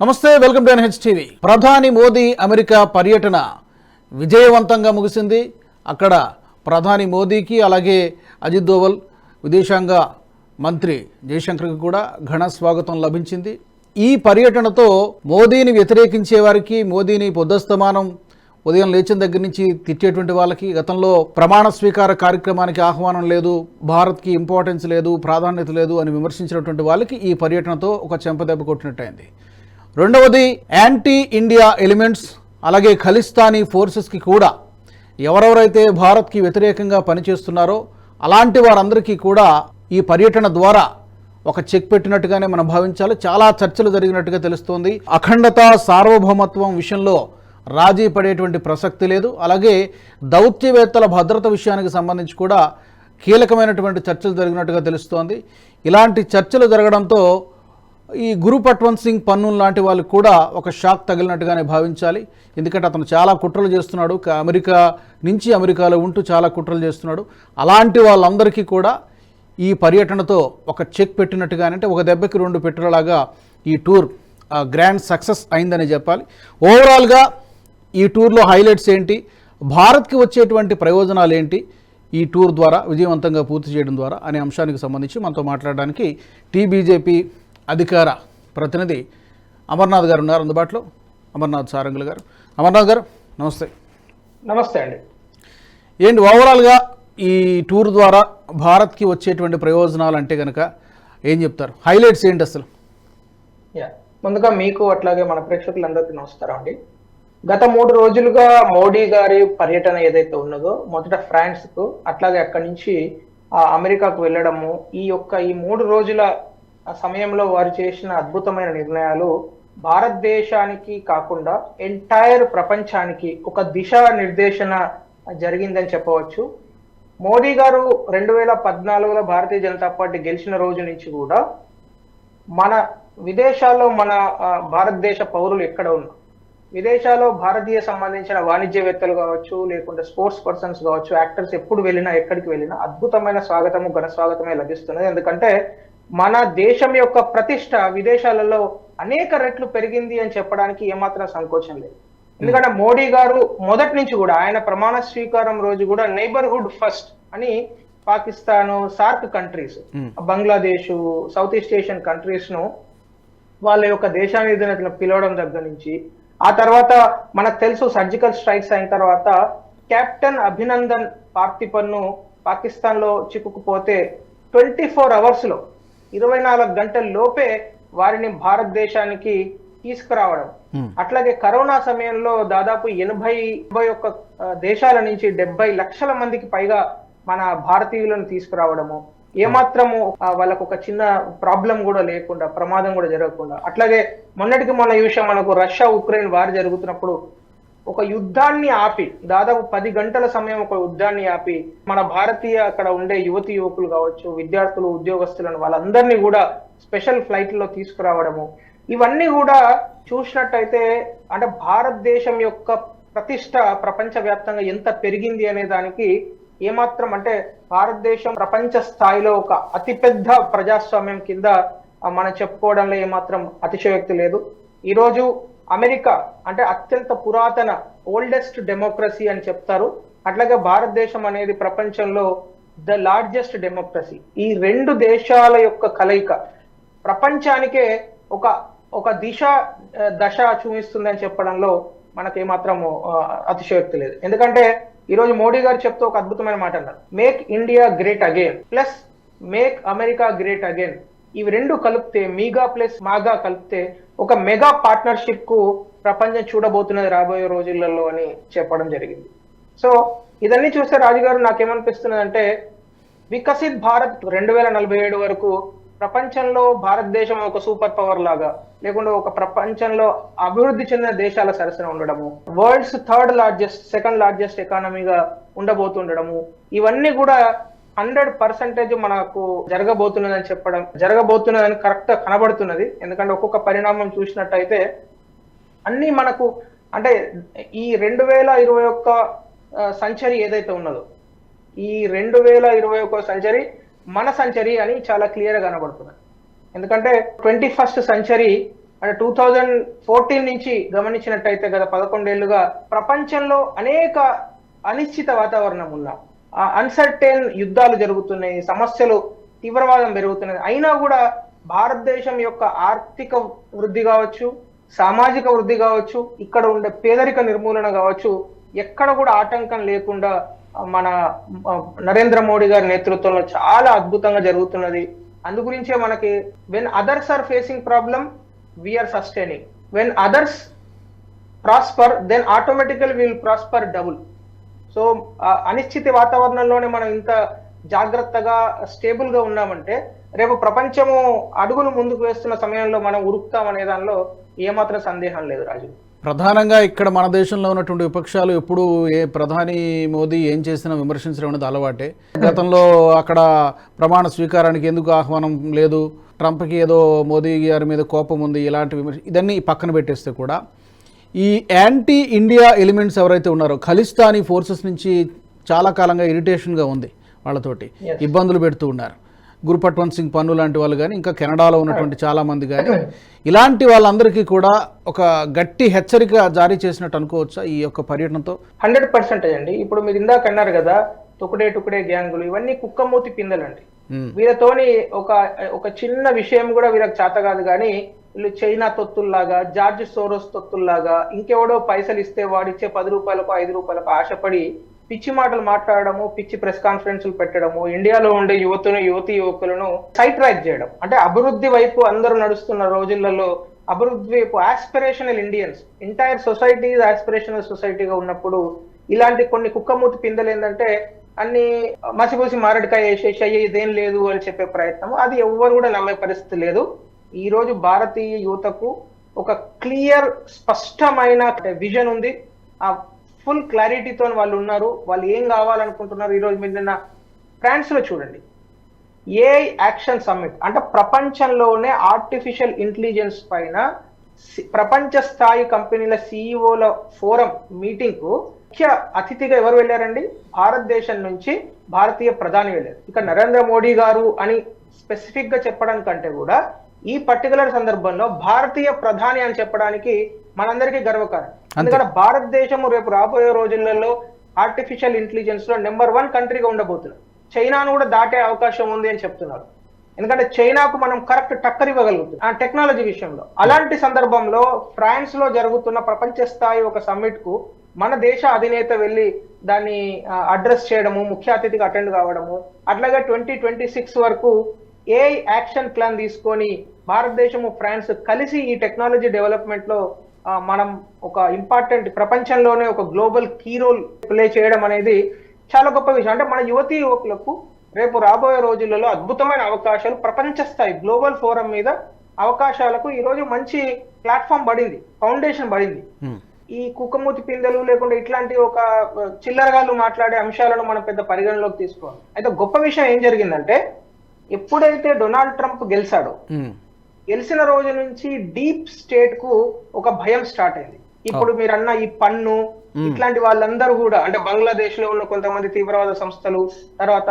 నమస్తే welcome to NH TV ప్రధాని Modi America పర్యటన విజయవంతంగా ముగిసింది. అక్కడ ప్రధాని మోదీకి అలాగే అజిత్ దోవల్ విదేశాంగ మంత్రి జయశంకర్కి కూడా ఘన స్వాగతం లభించింది. ఈ పర్యటనతో మోదీని వ్యతిరేకించే వారికి మోదీని పొద్దస్తమానం ఉదయం లేచిన దగ్గర నుంచి తిట్టేటువంటి వాళ్ళకి గతంలో ప్రమాణ స్వీకార కార్యక్రమానికి ఆహ్వానం లేదు భారత్కి ఇంపార్టెన్స్ లేదు ప్రాధాన్యత లేదు అని విమర్శించినటువంటి వాళ్ళకి ఈ పర్యటనతో ఒక చెంపదెబ్బ కొట్టినట్టయింది. రెండవది యాంటీ ఇండియా ఎలిమెంట్స్ అలాగే ఖలిస్తానీ ఫోర్సెస్కి కూడా ఎవరెవరైతే భారత్కి వ్యతిరేకంగా పనిచేస్తున్నారో అలాంటి వారందరికీ కూడా ఈ పర్యటన ద్వారా ఒక చెక్ పెట్టినట్టుగానే మనం భావించాలి. చాలా చర్చలు జరిగినట్టుగా తెలుస్తోంది. అఖండత సార్వభౌమత్వం విషయంలో రాజీ పడేటువంటి ప్రసక్తి లేదు. అలాగే దౌత్యవేత్తల భద్రత విషయానికి సంబంధించి కూడా కీలకమైనటువంటి చర్చలు జరిగినట్టుగా తెలుస్తోంది. ఇలాంటి చర్చలు జరగడంతో ఈ గురు పట్వంత్ సింగ్ పన్ను లాంటి వాళ్ళు కూడా ఒక షాక్ తగిలినట్టుగానే భావించాలి. ఎందుకంటే అతను చాలా కుట్రలు చేస్తున్నాడు. అమెరికా నుంచి అమెరికాలో ఉంటూ చాలా కుట్రలు చేస్తున్నాడు. అలాంటి వాళ్ళందరికీ కూడా ఈ పర్యటనతో ఒక చెక్ పెట్టినట్టుగానే అంటే ఒక దెబ్బకి రెండు పెట్టేలాగా ఈ టూర్ గ్రాండ్ సక్సెస్ అయిందని చెప్పాలి. ఓవరాల్గా ఈ టూర్లో హైలైట్స్ ఏంటి? భారత్కి వచ్చేటువంటి ప్రయోజనాలు ఏంటి? ఈ టూర్ ద్వారా విజయవంతంగా పూర్తి చేయడం ద్వారా అనే అంశానికి సంబంధించి మనతో మాట్లాడడానికి టీ బీజేపీ అధికార ప్రతినిధి అమర్నాథ్ గారు ఉన్నారు అందుబాటులో. అమర్నాథ్ సారంగులు గారు. అమర్నాథ్ గారు నమస్తే. నమస్తే అండి. ఏంటి ఓవరాల్గా ఈ టూర్ ద్వారా భారత్కి వచ్చేటువంటి ప్రయోజనాలు అంటే కనుక ఏం చెప్తారు? హైలైట్స్ ఏంటి అసలు? యా ముందుగా మీకు అట్లాగే మన ప్రేక్షకులందరికీ నమస్కారం అండి. గత మూడు రోజులుగా మోడీ గారి పర్యటన ఏదైతే ఉన్నదో మొదట ఫ్రాన్స్కు అట్లాగే అక్కడి నుంచి అమెరికాకు వెళ్ళడము ఈ యొక్క ఈ మూడు రోజుల ఆ సమయంలో వారు చేసిన అద్భుతమైన నిర్ణయాలు భారతదేశానికి కాకుండా ఎంటైర్ ప్రపంచానికి ఒక దిశా నిర్దేశన జరిగిందని చెప్పవచ్చు. మోడీ గారు రెండు వేల పద్నాలుగులో భారతీయ జనతా పార్టీ గెలిచిన రోజు నుంచి కూడా మన విదేశాల్లో మన భారతదేశ పౌరులు ఎక్కడ ఉన్నా విదేశాల్లో భారతీయ సంబంధించిన వాణిజ్యవేత్తలు కావచ్చు లేకుంటే స్పోర్ట్స్ పర్సన్స్ కావచ్చు యాక్టర్స్ ఎప్పుడు వెళ్ళినా ఎక్కడికి వెళ్ళినా అద్భుతమైన స్వాగతము ఘన స్వాగతమే లభిస్తున్నది. ఎందుకంటే మన దేశం యొక్క ప్రతిష్ట విదేశాలలో అనేక రెట్లు పెరిగింది అని చెప్పడానికి ఏమాత్రం సంకోచం లేదు ఎందుకంటే మోడీ గారు మొదటి నుంచి కూడా ఆయన ప్రమాణ స్వీకారం రోజు కూడా నైబర్హుడ్ ఫస్ట్ అని Pakistan SAARC countries. Bangladesh south east Asian కంట్రీస్ను వాళ్ళ యొక్క దేశాధినేతలను పిలవడం దగ్గర నుంచి ఆ తర్వాత మనకు తెలుసు సర్జికల్ స్ట్రైక్స్ అయిన తర్వాత కెప్టెన్ అభినందన్ పార్థిపన్ను పాకిస్తాన్లో చిక్కుకుపోతే ట్వంటీ ఫోర్ అవర్స్లో ఇరవై నాలుగు గంటల లోపే వారిని భారతదేశానికి తీసుకురావడం. Hmm. అట్లాగే కరోనా సమయంలో దాదాపు ఎనభై ఎనభై ఒక్క దేశాల నుంచి డెబ్బై లక్షల మందికి పైగా మన భారతీయులను తీసుకురావడము. ఏమాత్రము ఆ, వాళ్ళకు ఒక చిన్న ప్రాబ్లం కూడా లేకుండా ప్రమాదం కూడా జరగకుండా. అట్లాగే మొన్నటికి మొన్న ఈ విషయం మనకు రష్యా ఉక్రెయిన్ వార్ జరుగుతున్నప్పుడు ఒక యుద్ధాన్ని ఆపి దాదాపు పది గంటల సమయం ఒక యుద్ధాన్ని ఆపి మన భారతీయ అక్కడ ఉండే యువతి యువకులు కావచ్చు విద్యార్థులు ఉద్యోగస్తులను వాళ్ళందరినీ కూడా స్పెషల్ ఫ్లైట్లో తీసుకురావడము. ఇవన్నీ కూడా చూసినట్టయితే అంటే భారతదేశం యొక్క ప్రతిష్ట ప్రపంచవ్యాప్తంగా ఎంత పెరిగింది అనే దానికి ఏమాత్రం అంటే భారతదేశం ప్రపంచ స్థాయిలో ఒక అతిపెద్ద ప్రజాస్వామ్యం కింద మనం చెప్పుకోవడంలో ఏమాత్రం అతిశయోక్తి లేదు. ఈరోజు అమెరికా అంటే అత్యంత పురాతన ఓల్డెస్ట్ డెమోక్రసీ అని చెప్తారు. అట్లాగే భారతదేశం అనేది ప్రపంచంలో ద లార్జెస్ట్ డెమోక్రసీ ఈ రెండు దేశాల యొక్క కలయిక. ప్రపంచానికే ఒక ఒక దిశ దశ చూపిస్తుందని చెప్పడంలో మనకి ఏమాత్రం అతిశయోక్తి లేదు. ఎందుకంటే ఈరోజు మోడీ గారు చెప్తూ ఒక అద్భుతమైన మాట అన్నారు. Make India great again plus make America great again ఇవి రెండు కలిపితే మీగా ప్లస్ మాగా కలిపితే ఒక మెగా పార్ట్నర్షిప్కు ప్రపంచం చూడబోతున్నది రాబోయే రోజులలో అని చెప్పడం జరిగింది. సో ఇదన్నీ చూస్తే రాజుగారు నాకేమనిపిస్తున్నది అంటే వికసిత్ భారత్ రెండు వేల నలభై ఏడు వరకు ప్రపంచంలో భారతదేశం ఒక సూపర్ పవర్ లాగా లేకుంటే ఒక ప్రపంచంలో అభివృద్ధి చెందిన దేశాల సరసన ఉండడము world's third largest second largest ఎకానమీగా ఉండబోతుండడము ఇవన్నీ కూడా హండ్రెడ్ పర్సెంటేజ్ మనకు జరగబోతున్నదని చెప్పడం జరగబోతున్నదని కరెక్ట్ కనబడుతున్నది. ఎందుకంటే ఒక్కొక్క పరిణామం చూసినట్టయితే అన్ని మనకు అంటే ఈ రెండు వేల ఇరవై ఒక్క సంచరీ ఏదైతే ఉన్నదో ఈ రెండు వేల ఇరవై ఒక్క సంచరీ మన సంచరీ అని చాలా క్లియర్గా కనబడుతున్నది. ఎందుకంటే ట్వంటీ ఫస్ట్ సెంచరీ అంటే టూ థౌజండ్ ఫోర్టీన్ నుంచి గమనించినట్టయితే గత పదకొండేళ్ళుగా ప్రపంచంలో అనేక అనిశ్చిత వాతావరణం ఉన్న అన్సర్టైన్ యుద్ధాలు జరుగుతున్నాయి సమస్యలు తీవ్రవాదం పెరుగుతున్నది. అయినా కూడా భారతదేశం యొక్క ఆర్థిక వృద్ధి కావచ్చు సామాజిక వృద్ధి కావచ్చు ఇక్కడ ఉండే పేదరిక నిర్మూలన కావచ్చు ఎక్కడ కూడా ఆటంకం లేకుండా మన నరేంద్ర మోడీ గారి నేతృత్వంలో చాలా అద్భుతంగా జరుగుతున్నది. అందు గురించే మనకి when others are facing problem we're sustaining when others prosper then automatical will prosper double so అనిశ్చిత వాతావరణంలోనే మనం ఇంత జాగ్రత్తగా స్టేబుల్గా ఉన్నామంటే రేపు ప్రపంచము అడుగులు ముందుకు వేస్తున్న సమయంలో మనం ఉరుకుతాం అనే దానిలో ఏమాత్రం సందేహం లేదు రాజు. ప్రధానంగా ఇక్కడ మన దేశంలో ఉన్నటువంటి విపక్షాలు ఎప్పుడు ఏ ప్రధాని మోదీ ఏం చేసినా విమర్శించడం అనేది అలవాటే. గతంలో అక్కడ ప్రమాణ స్వీకారానికి ఎందుకు ఆహ్వానం లేదు? ట్రంప్కి ఏదో మోదీ గారి మీద కోపం ఉంది ఇలాంటి విమర్శ ఇదన్నీ పక్కన పెట్టేస్తే కూడా ఈ యాంటీ ఇండియా ఎలిమెంట్స్ ఎవరైతే ఉన్నారో ఖలిస్తానీ ఫోర్సెస్ నుంచి చాలా కాలంగా ఇరిటేషన్గా ఉంది వాళ్ళతోటి. ఇబ్బందులు పెడుతూ ఉన్నారు. గురుపట్వంత్ సింగ్ పన్ను లాంటి వాళ్ళు కానీ ఇంకా కెనడాలో ఉన్నటువంటి చాలా మంది కానీ ఇలాంటి వాళ్ళందరికీ కూడా ఒక గట్టి హెచ్చరిక జారీ చేసినట్టు అనుకోవచ్చా ఈ యొక్క పర్యటనతో? హండ్రెడ్ పర్సెంటేజ్ అండి. ఇప్పుడు మీరు ఇందాక అన్నారు కదా తుకుడే టుకుడే గ్యాంగులు ఇవన్నీ కుక్కమూతి పిందెలండి. ఉమ్, వీళ్ళతోని ఒక ఒక చిన్న విషయం కూడా వీళ్ళకి చేత కాదు కానీ వీళ్ళు చైనా తొత్తుల్లాగా జార్జ్ సోరోస్ తొత్తుల్లాగా ఇంకెవడో పైసలు ఇస్తే వాడిచ్చే పది రూపాయలకు ఐదు రూపాయలకు ఆశపడి పిచ్చి మాటలు మాట్లాడడము పిచ్చి ప్రెస్ కాన్ఫరెన్స్లు పెట్టడము ఇండియాలో ఉండే యువతను యువతి యువకులను సైట్ ట్రాక్ చేయడం. అంటే అభివృద్ధి వైపు అందరూ నడుస్తున్న రోజులలో అభివృద్ధి వైపు aspirational Indians entire society aspirational సొసైటీగా ఉన్నప్పుడు ఇలాంటి కొన్ని కుక్కమూతి పిందలు ఏంటంటే అన్ని మసిపూసి మారడికాయ వేసేసి అయ్యే ఇదేం లేదు అని చెప్పే ప్రయత్నం అది ఎవ్వరు కూడా నమ్మే పరిస్థితి లేదు. ఈరోజు భారతీయ యువతకు ఒక క్లియర్ స్పష్టమైన విజన్ ఉంది. ఆ ఫుల్ క్లారిటీతో వాళ్ళు ఉన్నారు. వాళ్ళు ఏం కావాలనుకుంటున్నారు? ఈ రోజు మీరు నిన్న ఫ్రాన్స్లో చూడండి. ఏ యాక్షన్ సమ్మిట్ అంటే ప్రపంచంలోనే ఆర్టిఫిషియల్ ఇంటెలిజెన్స్ పైన ప్రపంచ స్థాయి కంపెనీల సిఇఓల ఫోరం మీటింగ్కు ముఖ్య అతిథిగా ఎవరు వెళ్ళారండి? భారతదేశం నుంచి భారతీయ ప్రధాని వెళ్ళారు. ఇక నరేంద్ర మోడీ గారు అని స్పెసిఫిక్గా చెప్పడం కంటే కూడా ఈ పర్టికులర్ సందర్భంలో భారతీయ ప్రధాని అని చెప్పడానికి మనందరికీ గర్వకారణం. ఎందుకంటే భారతదేశం రేపు రాబోయే రోజులలో ఆర్టిఫిషియల్ ఇంటెలిజెన్స్లో నెంబర్ వన్ కంట్రీగా ఉండబోతున్నాం. చైనాను కూడా దాటే అవకాశం ఉంది అని చెప్తున్నారు. ఎందుకంటే చైనాకు మనం కరెక్ట్ టక్కర్ ఇవ్వగలుగుతున్నాం ఆ టెక్నాలజీ విషయంలో. అలాంటి సందర్భంలో ఫ్రాన్స్లో జరుగుతున్న ప్రపంచ స్థాయి ఒక సమ్మిట్కు మన దేశ అధినేత వెళ్ళి దాన్ని అడ్రస్ చేయడము ముఖ్య అతిథిగా అటెండ్ కావడము అట్లాగే ట్వంటీ ట్వంటీ సిక్స్ వరకు ఏ యాక్షన్ ప్లాన్ తీసుకొని భారతదేశము ఫ్రాన్స్ కలిసి ఈ టెక్నాలజీ డెవలప్మెంట్లో ఆ, మనం ఒక ఇంపార్టెంట్ ప్రపంచంలోనే ఒక గ్లోబల్ కీ రోల్ ప్లే చేయడం అనేది చాలా గొప్ప విషయం. అంటే మన యువతీ యువకులకు రేపు రాబోయే రోజులలో అద్భుతమైన అవకాశాలు ప్రపంచ స్థాయి గ్లోబల్ ఫోరం మీద అవకాశాలకు ఈ రోజు మంచి ప్లాట్ఫామ్ పడింది ఫౌండేషన్ పడింది. ఈ కుక్కమూతి పిందెలు లేకుంటే ఇట్లాంటి ఒక చిల్లరగాళ్ళు మాట్లాడే అంశాలను మనం పెద్ద పరిగణలోకి తీసుకోవాలి. అయితే గొప్ప విషయం ఏం జరిగిందంటే ఎప్పుడైతే డొనాల్డ్ ట్రంప్ గెలిచాడో గెలిచిన రోజు నుంచి డీప్ స్టేట్కు ఒక భయం స్టార్ట్ అయింది. ఇప్పుడు మీరు అన్న ఈ పన్ను ఇట్లాంటి వాళ్ళందరూ కూడా అంటే బంగ్లాదేశ్లో ఉన్న కొంతమంది తీవ్రవాద సంస్థలు తర్వాత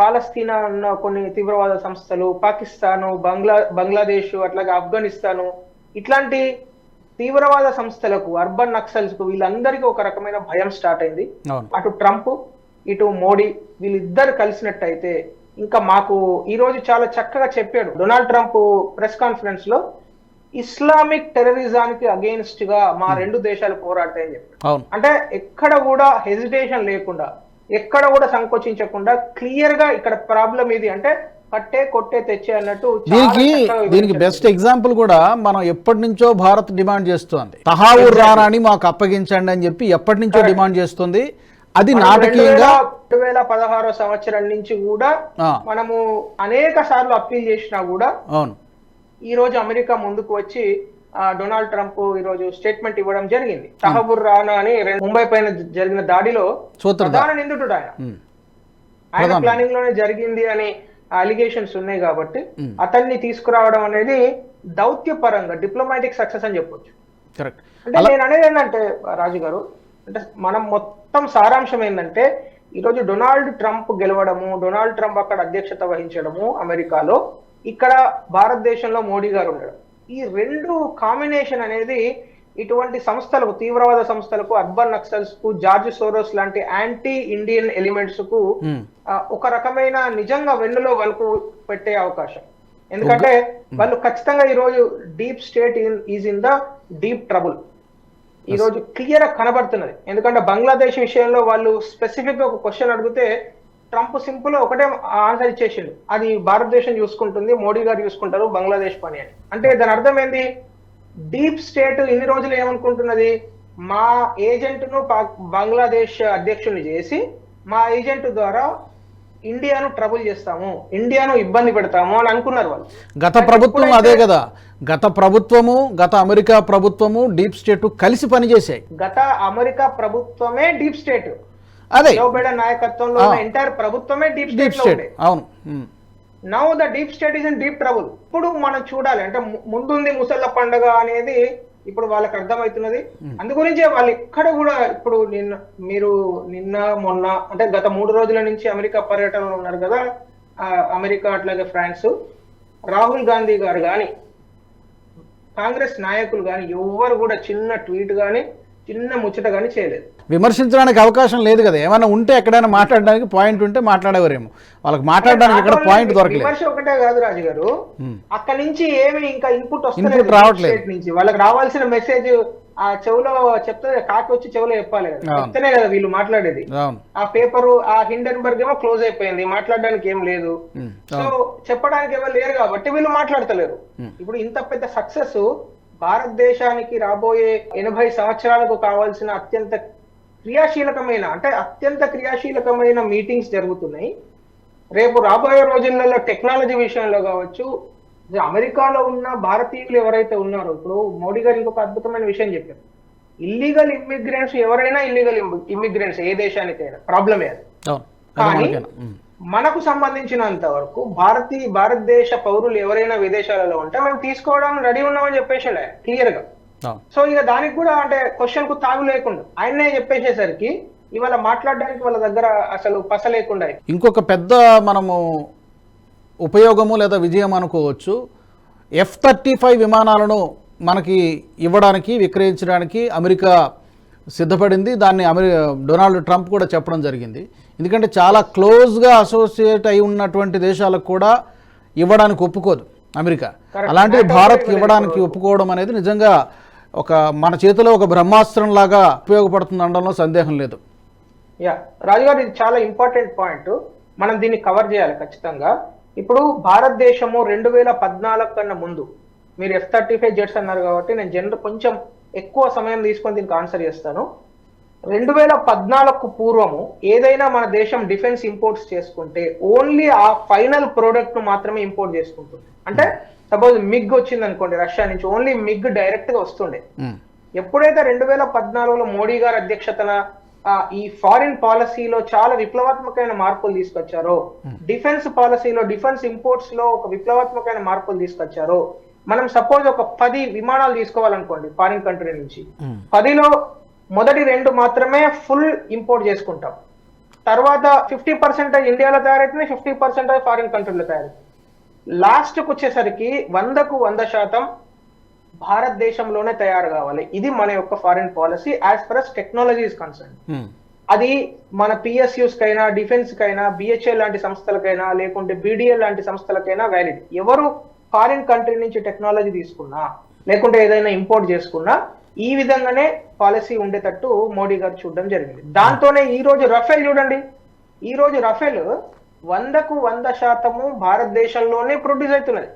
పాలస్తీనా ఉన్న కొన్ని తీవ్రవాద సంస్థలు పాకిస్తాను బంగ్లా బంగ్లాదేశ్ అట్లాగే ఆఫ్ఘనిస్తాను ఇట్లాంటి తీవ్రవాద సంస్థలకు అర్బన్ నక్సల్స్కు వీళ్ళందరికీ ఒక రకమైన భయం స్టార్ట్ అయింది. అటు ట్రంప్ ఇటు మోడీ వీళ్ళిద్దరు కలిసినట్టయితే ఇంకా మాకు ఈ రోజు చాలా చక్కగా చెప్పాడు. డొనాల్డ్ ట్రంప్ ప్రెస్ కాన్ఫరెన్స్లో ఇస్లామిక్ టెర్రరిజానికి అగేన్స్ట్గా మా రెండు దేశాలు పోరాడతాయని చెప్పాడు. అంటే ఎక్కడ కూడా హెజిటేషన్ లేకుండా ఎక్కడ కూడా సంకోచించకుండా క్లియర్గా ఇక్కడ ప్రాబ్లం ఇది అంటే కట్టే కొట్టే తెచ్చే అన్నట్టు దీనికి దీనికి. బెస్ట్ ఎగ్జాంపుల్ కూడా మనం ఎప్పటి నుంచో భారత్ డిమాండ్ చేస్తోంది. తహావూర్ రానాని మాకు అప్పగించండి అని చెప్పి ఎప్పటి నుంచో డిమాండ్ చేస్తుంది. అది నాటకీయంగా రెండు వేల పదహారో సంవత్సరం నుంచి కూడా మనము అనేక సార్లు అప్పీల్ చేసినా కూడా అవును. ఈ రోజు అమెరికా ముందుకు వచ్చి డొనాల్డ్ ట్రంప్ ఈ రోజు స్టేట్మెంట్ ఇవ్వడం జరిగింది. తహబుర్ రానా అని ముంబై పైన జరిగిన దాడిలో ప్రధాన నిందితుడు ఆయన. ఆయన. ప్లానింగ్లోనే జరిగింది అని అలిగేషన్స్ ఉన్నాయి కాబట్టి. అతన్ని తీసుకురావడం అనేది దౌత్యపరంగా డిప్లొమాటిక్ సక్సెస్ అని చెప్పొచ్చు. కరెక్ట్ అంటే నేను అనేది ఏంటంటే రాజు గారు అంటే మనం మొత్తం సారాంశం ఏంటంటే ఈరోజు డొనాల్డ్ ట్రంప్ గెలవడము డొనాల్డ్ ట్రంప్ అక్కడ అధ్యక్షత వహించడము అమెరికాలో ఇక్కడ భారతదేశంలో మోడీ గారు ఉండడం. ఈ రెండు కాంబినేషన్ అనేది ఇటువంటి సంస్థలకు తీవ్రవాద సంస్థలకు అర్బన్ నక్సల్స్కు జార్జ్ సోరోస్ లాంటి యాంటీ ఇండియన్ ఎలిమెంట్స్కు ఒక రకమైన నిజంగా వెన్నులో వలుపు పెట్టే అవకాశం. ఎందుకంటే వాళ్ళు ఖచ్చితంగా ఈ రోజు deep state is in the deep trouble. ఈ రోజు క్లియర్ కనబడుతున్నది. ఎందుకంటే బంగ్లాదేశ్ విషయంలో వాళ్ళు స్పెసిఫిక్గా ఒక క్వశ్చన్ అడిగితే ట్రంప్ సింపుల్ ఒకటే ఆన్సర్ ఇచ్చేసిండు. అది భారతదేశం చూసుకుంటుంది మోడీ గారు చూసుకుంటారు బంగ్లాదేశ్ పని అని. అంటే దాని అర్థం ఏంది? డీప్ స్టేట్ ఇన్ని రోజులు ఏమనుకుంటున్నది? మా ఏజెంట్ను బంగ్లాదేశ్ అధ్యక్షుడిని చేసి మా ఏజెంట్ ద్వారా ఇండియాను ట్రబుల్ చేస్తాము ఇండియాను ఇబ్బంది పెడతాము అని అనుకున్నారు వాళ్ళు. గత ప్రభుత్వం అదే కదా. గత ప్రభుత్వము గత అమెరికా ప్రభుత్వము డీప్ స్టేట్ కలిసి పనిచేసాయి గత అమెరికా ప్రభుత్వమే డీప్ స్టేట్. అదే. బైడెన్ నాయకత్వంలో ఎంటైర్ ప్రభుత్వమే డీప్ డీప్ స్టేట్. అవును. Now the deep state is in deep trouble ఇప్పుడు మనం చూడాలి అంటే ముందుంది ముసళ్ళ పండుగ అనేది ఇప్పుడు వాళ్ళకి అర్థమవుతున్నది. అందు గురించే వాళ్ళు ఎక్కడ కూడా ఇప్పుడు నిన్న మీరు నిన్న మొన్న అంటే గత మూడు రోజుల నుంచి అమెరికా పర్యటనలో ఉన్నారు కదా ఆ, అమెరికా అట్లాగే ఫ్రాన్స్. రాహుల్ గాంధీ గారు కానీ కాంగ్రెస్ నాయకులు కానీ ఎవ్వరు కూడా చిన్న ట్వీట్ కానీ చిన్న ముచ్చట కానీ చేయలేదు. విమర్శించడానికి అవకాశం లేదు కదా. ఏమైనా ఉంటే ఎక్కడైనా మాట్లాడడానికి పాయింట్ ఉంటే మాట్లాడేవారేమో. వాళ్ళకి మాట్లాడడానికి ఎక్కడ పాయింట్ దొరకలేదు. విమర్శ ఒకటే కాదు రాజు గారు. అక్కడ నుంచి ఏమి ఇంకా ఇన్పుట్ వస్తలేదు రావట్లేదు. నుంచి. వాళ్ళకి రావాల్సిన మెసేజ్ ఆ చెవులో చెప్తే కాకి వచ్చి చెవులో చెప్పాలి కదా. చెప్తేనే కదా వీళ్ళు మాట్లాడేది. ఆ పేపర్ ఆ హిండెన్బర్గ్ ఏమో క్లోజ్ అయిపోయింది. మాట్లాడడానికి ఏం లేదు. సో చెప్పడానికి ఎవరు లేరు కాబట్టి వీళ్ళు మాట్లాడతలేరు. ఇప్పుడు ఇంత పెద్ద సక్సెస్ భారతదేశానికి రాబోయే ఎనభై సంవత్సరాలకు కావాల్సిన అత్యంత క్రియాశీలకమైన అంటే అత్యంత క్రియాశీలకమైన మీటింగ్స్ జరుగుతున్నాయి. రేపు రాబోయే రోజులలో టెక్నాలజీ విషయంలో కావచ్చు అమెరికాలో ఉన్న భారతీయులు ఎవరైతే ఉన్నారో ఇప్పుడు మోడీ గారు ఇంకొక అద్భుతమైన విషయం చెప్పారు. ఇల్లీగల్ ఇమ్మిగ్రెంట్స్ ఎవరైనా ఇల్లీగల్ ఇమ్మిగ్రెంట్స్ ఏ దేశానికైనా ప్రాబ్లమే అది. కానీ మనకు సంబంధించినంత వరకు భారతీయ భారతదేశ పౌరులు ఎవరైనా విదేశాలలో ఉంటే మేము తీసుకోవడం రెడీ ఉన్నామని చెప్పేసి క్లియర్గా సో ఇక దానికి కూడా అంటే క్వశ్చన్కు తాగు లేకుండా ఆయన్నే చెప్పేసేసరికి ఇవాళ మాట్లాడడానికి వాళ్ళ దగ్గర అసలు పస లేకుండా. ఇంకొక పెద్ద మనము ఉపయోగము లేదా విజయం అనుకోవచ్చు. ఎఫ్ థర్టీ ఫైవ్ విమానాలను మనకి ఇవ్వడానికి విక్రయించడానికి అమెరికా సిద్ధపడింది. దాన్ని అమెరి డొనాల్డ్ ట్రంప్ కూడా చెప్పడం జరిగింది. ఎందుకంటే చాలా క్లోజ్గా అసోసియేట్ అయి ఉన్నటువంటి దేశాలకు కూడా ఇవ్వడానికి ఒప్పుకోదు అమెరికా. అలాంటిది భారత్కి ఇవ్వడానికి ఒప్పుకోవడం అనేది నిజంగా ఒక మన చేతిలో ఒక బ్రహ్మాస్త్రం లాగా ఉపయోగపడుతుంది అనడంలో సందేహం లేదు. యా రాజుగారు ఇది చాలా ఇంపార్టెంట్ పాయింట్. మనం దీన్ని కవర్ చేయాలి ఖచ్చితంగా. ఇప్పుడు భారతదేశము రెండు వేల పద్నాలుగు కన్నా ముందు. మీరు ఎఫ్ థర్టీ ఫైవ్ జెట్స్ అన్నారు కాబట్టి నేను జనరల్ కొంచెం ఎక్కువ సమయం తీసుకొని దీనికి ఆన్సర్ చేస్తాను. రెండు వేల పద్నాలుగు పూర్వము ఏదైనా మన దేశం డిఫెన్స్ ఇంపోర్ట్స్ చేసుకుంటే ఓన్లీ ఆ ఫైనల్ ప్రోడక్ట్ను మాత్రమే ఇంపోర్ట్ చేసుకుంటుంది. అంటే సపోజ్ మిగ్ వచ్చింది అనుకోండి రష్యా నుంచి ఓన్లీ మిగ్ డైరెక్ట్గా వస్తుండే. ఎప్పుడైతే రెండు వేల పద్నాలుగులో మోడీ గారి అధ్యక్షతన ఈ ఫారిన్ పాలసీలో చాలా విప్లవాత్మకమైన మార్పులు తీసుకొచ్చారో డిఫెన్స్ పాలసీలో డిఫెన్స్ ఇంపోర్ట్స్లో ఒక విప్లవాత్మకమైన మార్పులు తీసుకొచ్చారో మనం సపోజ్ ఒక పది విమానాలు తీసుకోవాలనుకోండి ఫారిన్ కంట్రీ నుంచి. పదిలో మొదటి రెండు మాత్రమే ఫుల్ ఇంపోర్ట్ చేసుకుంటాం. తర్వాత ఫిఫ్టీ పర్సెంటేజ్ ఇండియాలో తయారైతుంది ఫిఫ్టీ పర్సెంటేజ్ ఫారిన్ కంట్రీలో తయారైతుంది. లాస్ట్కి వచ్చేసరికి వందకు వంద శాతం భారతదేశంలోనే తయారు కావాలి. ఇది మన యొక్క foreign policy as far as technology is concern అది మన పిఎస్యూస్ కైనా డిఫెన్స్ కైనా బిహెచ్ఎల్ లాంటి సంస్థలకైనా లేకుంటే బీడిఎల్ లాంటి సంస్థలకైనా వ్యాలిడ్ ఎవరు ఫారిన్ కంట్రీ నుంచి టెక్నాలజీ తీసుకున్నా లేకుంటే ఏదైనా ఇంపోర్ట్ చేసుకున్నా ఈ విధంగానే పాలసీ ఉండేటట్టు మోడీ గారు చూడడం జరిగింది. దాంతోనే ఈ రోజు రఫేల్ చూడండి. ఈ రోజు రఫేల్ వందకు వంద శాతము భారతదేశంలోనే ప్రొడ్యూస్ అవుతున్నది.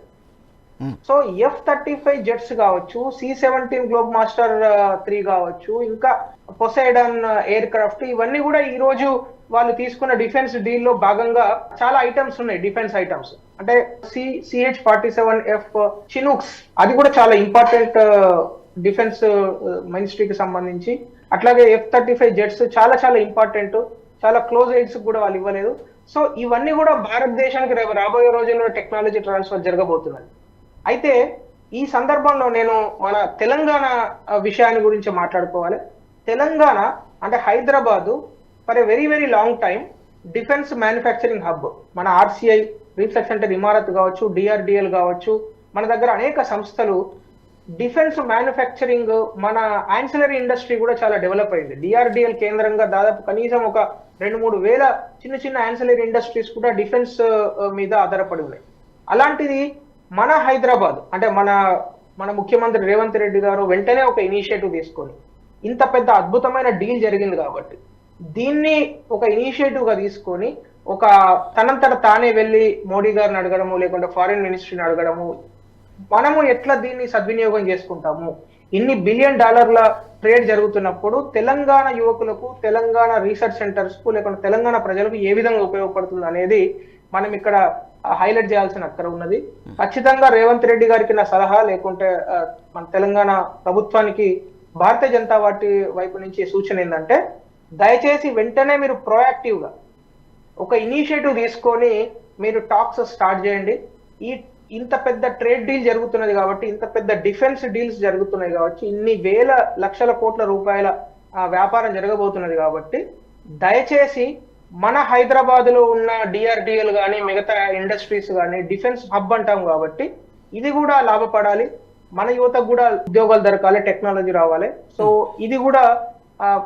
ఉమ్. So F thirty five jets కావచ్చు C seventeen Globemaster three కావచ్చు ఇంకా పొసైడన్ ఎయిర్ క్రాఫ్ట్ ఇవన్నీ కూడా ఈ రోజు వాళ్ళు తీసుకున్న డిఫెన్స్ డీల్లో భాగంగా చాలా ఐటమ్స్ ఉన్నాయి డిఫెన్స్ ఐటమ్స్ అంటే C CH forty seven F Chinooks అది కూడా చాలా ఇంపార్టెంట్ డిఫెన్స్ మినిస్ట్రీకి సంబంధించి. అట్లాగే ఎఫ్ థర్టీ ఫైవ్ జెట్స్ చాలా చాలా ఇంపార్టెంట్ చాలా క్లోజ్ ఎయిడ్స్ కూడా వాళ్ళు ఇవ్వలేదు. సో ఇవన్నీ కూడా భారతదేశానికి రేపు రాబోయే రోజుల్లో టెక్నాలజీ ట్రాన్స్ఫర్ జరగబోతున్నది అయితే ఈ సందర్భంలో నేను మన తెలంగాణ uh, విషయాన్ని గురించి మాట్లాడుకోవాలి. తెలంగాణ అంటే Hyderabad for a very very long time defence manufacturing hub మన ఆర్సీఐ రీసెర్చ్ అంటే ఇమారత్ కావచ్చు డిఆర్డిఎల్ కావచ్చు మన దగ్గర అనేక సంస్థలు డిఫెన్స్ మ్యానుఫ్యాక్చరింగ్ మన ఆన్సిలరీ ఇండస్ట్రీ కూడా చాలా డెవలప్ అయింది. డిఆర్డిఎల్ కేంద్రంగా దాదాపు కనీసం ఒక రెండు మూడు వేల చిన్న చిన్న ఆన్సిలరీ ఇండస్ట్రీస్ కూడా డిఫెన్స్ uh, మీద ఆధారపడి ఉన్నాయి. అలాంటిది మన హైదరాబాద్ అంటే మన మన ముఖ్యమంత్రి రేవంత్ రెడ్డి గారు వెంటనే ఒక ఇనిషియేటివ్ తీసుకొని ఇంత పెద్ద అద్భుతమైన డీల్ జరిగింది కాబట్టి దీన్ని ఒక ఇనిషియేటివ్గా తీసుకొని ఒక తనంతట తానే వెళ్ళి మోడీ గారిని అడగడము లేకుంటే ఫారిన్ మినిస్ట్రీని అడగడము మనము ఎట్లా దీన్ని సద్వినియోగం చేసుకుంటాము? ఇన్ని బిలియన్ డాలర్ల ట్రేడ్ జరుగుతున్నప్పుడు తెలంగాణ యువకులకు తెలంగాణ రీసెర్చ్ సెంటర్స్కు లేకుంటే తెలంగాణ ప్రజలకు ఏ విధంగా ఉపయోగపడుతుంది అనేది మనం ఇక్కడ హైలైట్ చేయాల్సిన అక్కర ఉన్నది. ఖచ్చితంగా రేవంత్ రెడ్డి గారికి నా సలహా లేకుంటే మన తెలంగాణ ప్రభుత్వానికి భారతీయ జనతా పార్టీ వైపు నుంచి సూచన ఏంటంటే దయచేసి వెంటనే మీరు ప్రొయాక్టివ్గా ఒక ఇనిషియేటివ్ తీసుకొని మీరు టాక్స్ స్టార్ట్ చేయండి. ఈ ఇంత పెద్ద ట్రేడ్ డీల్ జరుగుతున్నది కాబట్టి ఇంత పెద్ద డిఫెన్స్ డీల్స్ జరుగుతున్నాయి కాబట్టి ఇన్ని వేల లక్షల కోట్ల రూపాయల వ్యాపారం జరగబోతున్నది కాబట్టి దయచేసి మన హైదరాబాద్లో ఉన్న డిఆర్డిఎల్ కానీ మిగతా ఇండస్ట్రీస్ కానీ డిఫెన్స్ హబ్ అంటాం కాబట్టి ఇది కూడా లాభపడాలి. మన యువతకు కూడా ఉద్యోగాలు దొరకాలి టెక్నాలజీ రావాలి. సో ఇది కూడా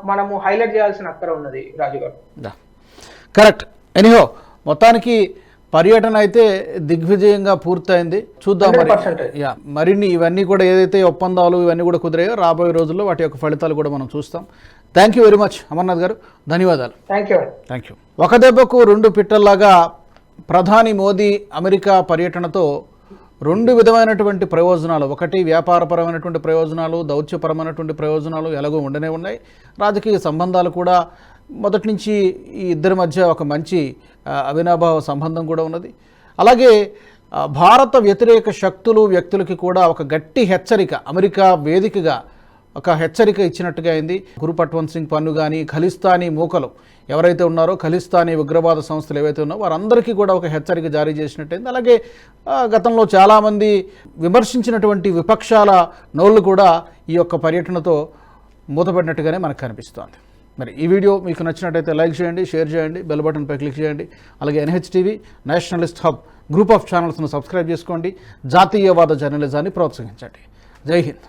మనము హైలైట్ చేయాల్సిన అక్కర ఉన్నది రాజు గారు. దా. కరెక్ట్. ఎనీహో మొత్తానికి పర్యటన అయితే దిగ్విజయంగా పూర్తయింది. చూద్దాం మరి. 100%. యా మరిన్ని ఇవన్నీ కూడా ఏదైతే ఒప్పందాలు ఇవన్నీ కూడా కుదిరాయో రాబోయే రోజుల్లో వాటి యొక్క ఫలితాలు కూడా మనం చూస్తాం. Thank you very much Amarnath garu. ధన్యవాదాలు. థ్యాంక్ యూ థ్యాంక్ యూ ఒక దెబ్బకు రెండు పిట్టల్లాగా ప్రధాని మోదీ అమెరికా పర్యటనతో రెండు విధమైనటువంటి ప్రయోజనాలు. ఒకటి వ్యాపారపరమైనటువంటి ప్రయోజనాలు దౌత్యపరమైనటువంటి ప్రయోజనాలు ఎలాగో ఉండనే ఉన్నాయి. రాజకీయ సంబంధాలు కూడా మొదటి నుంచి ఈ ఇద్దరి మధ్య ఒక మంచి అవినాభావ సంబంధం కూడా ఉన్నది. అలాగే భారత వ్యతిరేక శక్తులు వ్యక్తులకి కూడా ఒక గట్టి హెచ్చరిక అమెరికా వేదికగా ఒక హెచ్చరిక ఇచ్చినట్టుగా అయింది. గురుపట్వంత్ సింగ్ పన్ను కానీ ఖలిస్తానీ మూకలు ఎవరైతే ఉన్నారో ఖలిస్తానీ ఉగ్రవాద సంస్థలు ఏవైతే ఉన్నారో వారందరికీ కూడా ఒక హెచ్చరిక జారీ చేసినట్టయింది. అలాగే గతంలో చాలామంది విమర్శించినటువంటి విపక్షాల నోళ్ళు కూడా ఈ యొక్క పర్యటనతో మూతపడినట్టుగానే మనకు కనిపిస్తోంది. మరి ఈ వీడియో మీకు నచ్చినట్టయితే లైక్ చేయండి షేర్ చేయండి బెల్ బటన్పై క్లిక్ చేయండి. అలాగే NHTV nationalist hub group of ఛానల్స్ను subscribe చేసుకోండి. జాతీయవాద జర్నలిజాన్ని ప్రోత్సహించండి. జై హింద్.